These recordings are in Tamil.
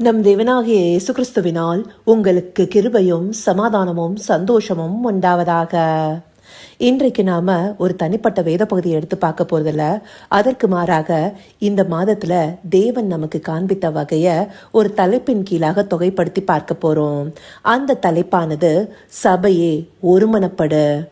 நம் தேவனாகிய இயேசு கிறிஸ்துவினால் உங்களுக்கு கிருபையும் சமாதானமும் சந்தோஷமும் உண்டாவதாக. இன்றைக்கு நாம ஒரு தனிப்பட்ட வேத பகுதியை எடுத்து பார்க்க போறதில்ல. அதற்கு மாறாக இந்த மாதத்துல தேவன் நமக்கு காண்பித்த வகைய ஒரு தலைப்பின் கீழாக தொகைப்படுத்தி பார்க்க போறோம். அந்த தலைப்பானது சபையே ஒருமனப்படு.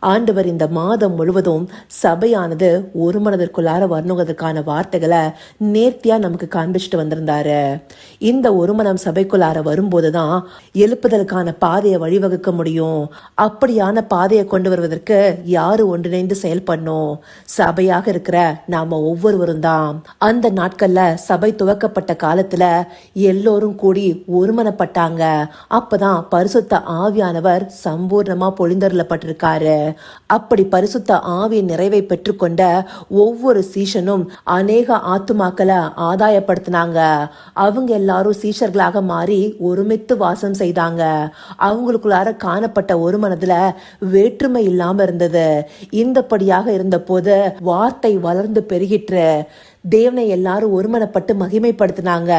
ஆண்டவர் இந்த மாதம் முழுவதும் சபையானது ஒரு மனதிற்குள்ளார வரணுங்கிறதுக்கான வார்த்தைகளை நேர்த்தியா நமக்கு காண்பிச்சுட்டு வந்திருந்தாரு. இந்த ஒரு மனம் சபைக்குள்ளார வரும்போதுதான் எழுப்புதலுக்கான பாதையை வழிவகுக்க முடியும். அப்படியான பாதையை கொண்டு வருவதற்கு யாரு ஒன்றிணைந்து செயல்படணும்? சபையாக இருக்கிற நாம ஒவ்வொருவரும் தான். அந்த நாட்கள்ல சபை துவக்கப்பட்ட காலத்துல எல்லோரும் கூடி ஒருமனப்பட்டாங்க. அப்பதான் பரிசுத்த ஆவியானவர் சம்பூர்ணமா பொழிந்தருளப்பட்டிருக்காரு. அப்படி பரிசுத்த ஆவியின் நிறைவை பெற்றுக்கொண்ட ஒவ்வொரு சீஷனும் அநேக ஆத்துமாக்களை ஆதாயப்படுத்தினாங்க. அவங்க எல்லாரும் சீஷர்களாக மாறி ஒருமித்து வாசம் செய்தாங்க. அவங்களுக்குள்ளார காணப்பட்ட ஒரு மனதுல வேற்றுமை இல்லாம இருந்தது. இந்தபடியாக இருந்தபோது வார்த்தை வளர்ந்து பெருகிற்று. தேவனை எல்லாரும் ஒருமனப்பட்டு மகிமைப்படுத்தினாங்க.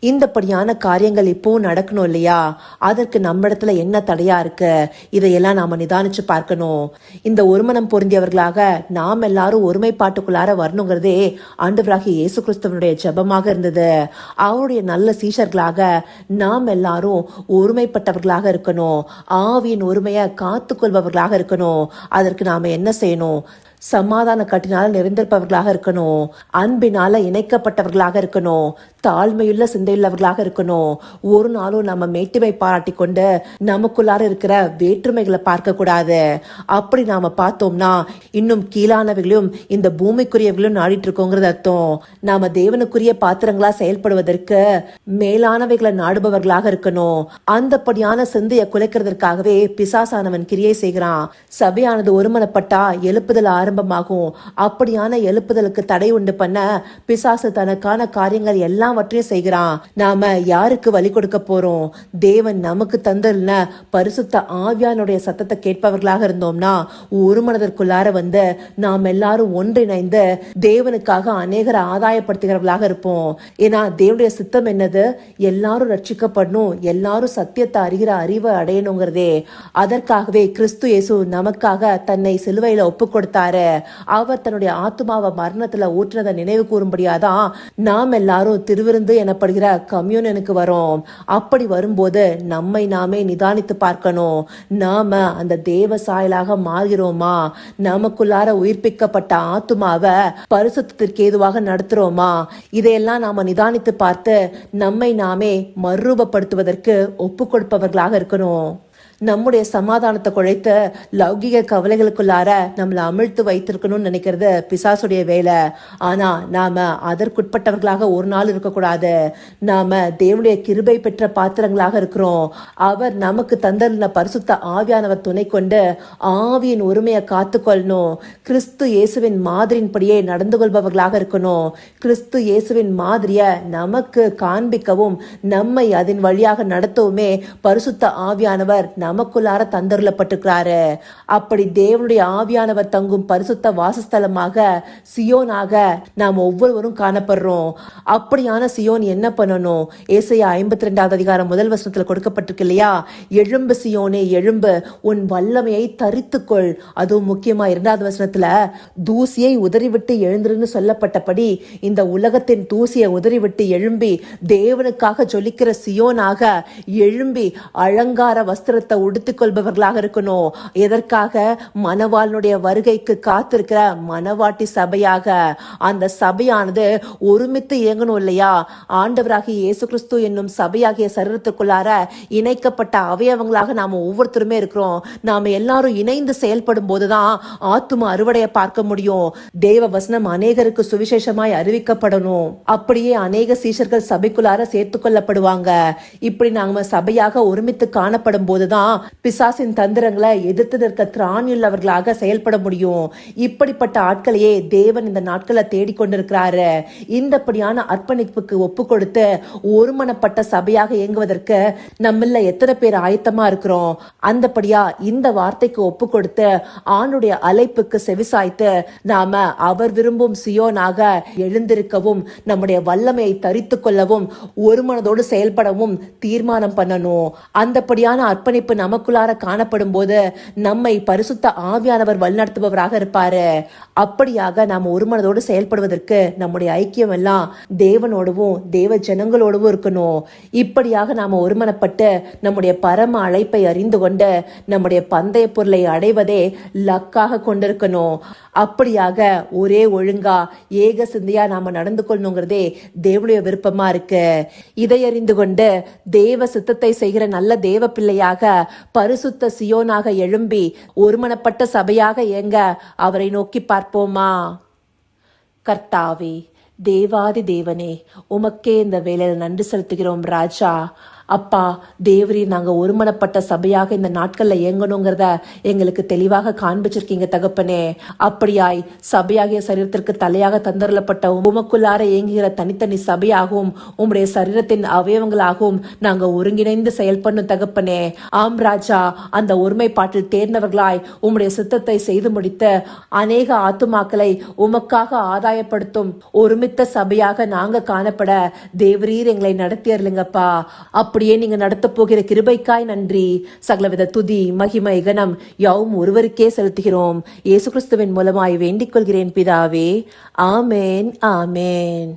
இந்தப்படியான காரியங்கள் இப்போ நடக்கணும் இல்லையா? அதற்கு நம்ம இடத்துல என்ன தடையா இருக்கு? இதையெல்லாம் நாம நிதானிச்சு பார்க்கணும். இந்த ஒருமனம் பொருந்தியவர்களாக நாம் எல்லாரும் ஒருமைப்பாட்டுக்குள்ளார வரணுங்கிறதே ஆண்டவராகிய இயேசு கிறிஸ்துவனுடைய ஜெபமாக இருந்தது. அவருடைய நல்ல சீஷர்களாக நாம் எல்லாரும் ஒருமைப்பட்டவர்களாக இருக்கணும். ஆவியின் ஒருமையை காத்துக்கொள்பவர்களாக இருக்கணும். அதற்கு நாம என்ன செய்யணும்? சமாதான கட்டினால் நிறைந்திருப்பவர்களாக இருக்கணும். அன்பின் அன்பினால இணைக்கப்பட்டவர்களாக இருக்கணும். தாழ்மையுள்ள சிந்தையுள்ளவர்களாக இருக்கணும். ஒரு நாளும் நம்ம மேட்டுமை பாராட்டி கொண்டு நமக்குள்ளார இருக்கிற வேற்றுமைகளை பார்க்க கூடாது. அப்படி நாம பார்த்தோம்னா இன்னும் கீழானவர்களையும் இந்த பூமிக்குரியவர்களும் நாடிட்டு இருக்கோங்கிறது அர்த்தம். நாம தேவனுக்குரிய பாத்திரங்களா செயல்படுவதற்கு மேலானவைகளை நாடுபவர்களாக இருக்கணும். அந்தப்படியான சிந்தையை குலைக்கிறதற்காகவே பிசாசானவன் கிரியை செய்கிறான். சபையானது ஒருமனப்பட்டா எழுப்புதல் ஆரம்பமாகும். அப்படியான எழுப்புதலுக்கு தடை உண்டு பண்ண பிசாசு தனக்கான காரியங்கள் எல்லாவற்றையும் செய்கிறான். நாம யாருக்கு வழி கொடுக்க போறோம்? தேவன் நமக்கு தந்திருந்த பரிசுத்த ஆவியானுடைய சத்தத்தை கேட்பவர்களாக இருந்தோம்னா ஒரு மனதிற்குள்ளார வந்து நாம் எல்லாரும் ஒன்றிணைந்து தேவனுக்காக அநேகரை ஆதாயப்படுத்துகிறவர்களாக இருப்போம். ஏன்னா தேவனுடைய சித்தம் என்னது? எல்லாரும் ரட்சிக்கப்படணும் எல்லாரும் சத்தியத்தை அறிகிற அறிவை அடையணுங்கிறதே. அதற்காகவே கிறிஸ்து இயேசு நமக்காக தன்னை சிலுவையில ஒப்பு கொடுத்தாரு. அவர் தன்னுடைய ஆத்மாவை மரணத்துல ஊற்றுனதை நினைவு கூறும்படியாதான் நாம் எல்லாரும் திருவிருந்து எனப்படுகிற கம்யூனனுக்கு வரோம். அப்படி வரும்போது நம்மை நாமே நிதானித்து பார்க்கணும். நாம அந்த தேவ சாயலாக மாறுகிறோமா? நமக்குள்ளார உயிர்ப்பிக்கப்பட்ட ஆத்துமாவை பரிசுத்திற்கு ஏதுவாக நடத்துறோமா? இதையெல்லாம் நாம நிதானித்து பார்த்து நம்மை நாமே மறுரூபப்படுத்துவதற்கு ஒப்பு கொடுப்பவர்களாக இருக்கணும். நம்முடைய சமாதானத்தை குழைத்து லௌகிக கவலைகளுக்குள்ளார நம்மளை அமிழ்த்து வைத்திருக்கணும்னு நினைக்கிறது பிசாசுடைய வேலை. ஆனா நாம அதற்குட்பட்டவர்களாக ஒரு நாள் இருக்கக்கூடாது. நாம தேவனுடைய கிருபை பெற்ற பாத்திரங்களாக இருக்கிறோம். அவர் நமக்கு தந்திருந்த பரிசுத்த ஆவியானவர் துணை கொண்டு ஆவியின் உரிமையை காத்துக்கொள்ளணும். கிறிஸ்து இயேசுவின் மாதிரியின்படியே நடந்து கொள்பவர்களாக இருக்கணும். கிறிஸ்து இயேசுவின் மாதிரிய நமக்கு காண்பிக்கவும் நம்மை அதன் வழியாக நடத்தவுமே பரிசுத்த ஆவியானவர் நமக்குள்ளார தந்தருளப்பட்டிருக்கிறாரு. அப்படி தேவனுடைய ஆவியானவர் தங்கும் பரிசுத்த வாசஸ்தலமாக சியோனாக நாம் ஒவ்வொருவரும் காணப்படுறோம். அப்படியான சியோன் என்ன பண்ணணும்? ஏசையா ஐம்பத்தி ரெண்டாவது அதிகாரம் முதல் வசனத்துல கொடுக்கப்பட்டிருக்கு இல்லையா? எழும்பு சியோனே எழும்பு. உன் வல்லமையை தரித்துக்கொள். அதுவும் முக்கியமா இரண்டாவது வசனத்துல தூசியை உதறிவிட்டு எழுந்திருன்னு சொல்லப்பட்டபடி இந்த உலகத்தின் தூசியை உதறிவிட்டு எழும்பி தேவனுக்காக ஜொலிக்கிற சியோனாக எழும்பி அலங்கார வஸ்திரத்தை உடுத்துக்கொள்பவர்களாக இருக்கணும். எதற்காக? மணவாளனுடைய வருகைக்கு காத்திருக்கிற மணவாட்டி சபையாக. அந்த சபையானது ஒருமித்து இயங்கணும் இல்லையா? ஆண்டவராகிய இயேசு கிறிஸ்து என்னும் சபையாகிய சரீரத்துக்குள்ளார இணைக்கப்பட்ட அவயவங்களாக நாம் ஒவ்வொருத்தருமே இருக்கிறோம். நாம் எல்லாரும் இணைந்து செயல்படும் போதுதான் ஆத்தும அறுவடையை பார்க்க முடியும். தேவ வசனம் அநேகருக்கு சுவிசேஷமாய் அறிவிக்கப்படணும். அப்படியே அநேக சீஷர்கள் சபைக்குள்ளார சேர்த்து கொள்ளப்படுவாங்க. இப்படி நாம சபையாக ஒருமித்து காணப்படும் போதுதான் பிசாசின் தந்திரங்களை எதிர்த்து நிற்க திராணி உள்ளவர்களாக செயல்பட முடியும். இப்படிப்பட்ட ஆட்களையே தேவன் இந்த நாட்களை தேடிக்கொண்டிருக்கிறாரு இந்தப்படியான அர்ப்பணிப்புக்கு ஒப்பு கொடுத்து ஒருமனப்பட்ட சபையாக இயங்குவதற்கு நம்மள எத்தனை பேர் ஆயத்தமா இருக்கிறோம். அந்தபடியா இந்த வார்த்தைக்கு ஒப்பு கொடுத்து ஆணுடைய அழைப்புக்கு செவிசாய்த்து நாம அவர் விரும்பும் சியோனாக எழுந்திருக்கவும் நம்முடைய வல்லமையை தரித்து கொள்ளவும் ஒருமனதோடு செயல்படவும் தீர்மானம் பண்ணணும். அந்தபடியான அர்ப்பணிப்பு நமக்குள்ளார காணப்படும் போது நம்மை பரிசுத்த ஆவியானவர் வழிநடத்துபவராக இருப்பாரு. அப்படியாக நாம் ஒரு மனதோடு செயல்படுவதற்கு நம்முடைய ஐக்கியம் எல்லாம் தேவனோடவும் தேவ ஜனங்களோடவும் இருக்கணும். இப்படியாக நாம ஒருமனப்பட்டு நம்முடைய பரம அழைப்பை அறிந்து கொண்டு நம்முடைய பந்தய பொருளை அடைவதே லக்காக கொண்டிருக்கணும். அப்படியாக ஒரே ஒழுங்கா ஏக சிந்தையா நாம நடந்து கொள்ளணுங்கிறதே தேவனுடைய விருப்பமா இருக்கு. இதை அறிந்து கொண்டு தேவ சித்தத்தை செய்கிற நல்ல தேவ பிள்ளையாக பரிசுத்த சியோனாக எழும்பி ஒருமனப்பட்ட சபையாக இயங்க அவரை நோக்கி பார்ப்போமா? கர்த்தாவே தேவாதி தேவனே உமக்கே இந்த வேலையில் நன்றி செலுத்துகிறோம் ராஜா. அப்பா தேவரி நாங்க ஒருமனப்பட்ட சபையாக இந்த நாட்கள்ல இயங்கணுங்கிறத எங்களுக்கு தெளிவாக காண்பிச்சிருக்கீங்க தகப்பனே. அப்படியாய் சபையாகிய சரீரத்திற்கு தலையாக தந்தரப்பட்ட உமக்குள்ளார இயங்குகிற தனித்தனி சபையாகவும் உம்முடைய சரீரத்தின் அவயவங்களாகவும் நாங்க ஒருங்கிணைந்து செயல்படணும் தகப்பனே. ஆம் ராஜா அந்த ஒருமைப்பாட்டில் தேர்ந்தவர்களாய் உம்முடைய சித்தத்தை செய்து முடித்த அநேக ஆத்துமாக்களை உமக்காக ஆதாயப்படுத்தும் ஒருமித்த சபையாக நாங்க காணப்பட தேவரீர் எங்களை நடத்தியர்லுங்கப்பா அப்படியே நீங்க நடத்த போகிற கிருபைக்காய் நன்றி. சகலவித துதி மகிமை கனம் யாவும் ஒருவருக்கே செலுத்துகிறோம். இயேசு கிறிஸ்துவின் மூலமாய் வேண்டிக் கொள்கிறேன் பிதாவே. ஆமேன் ஆமேன்.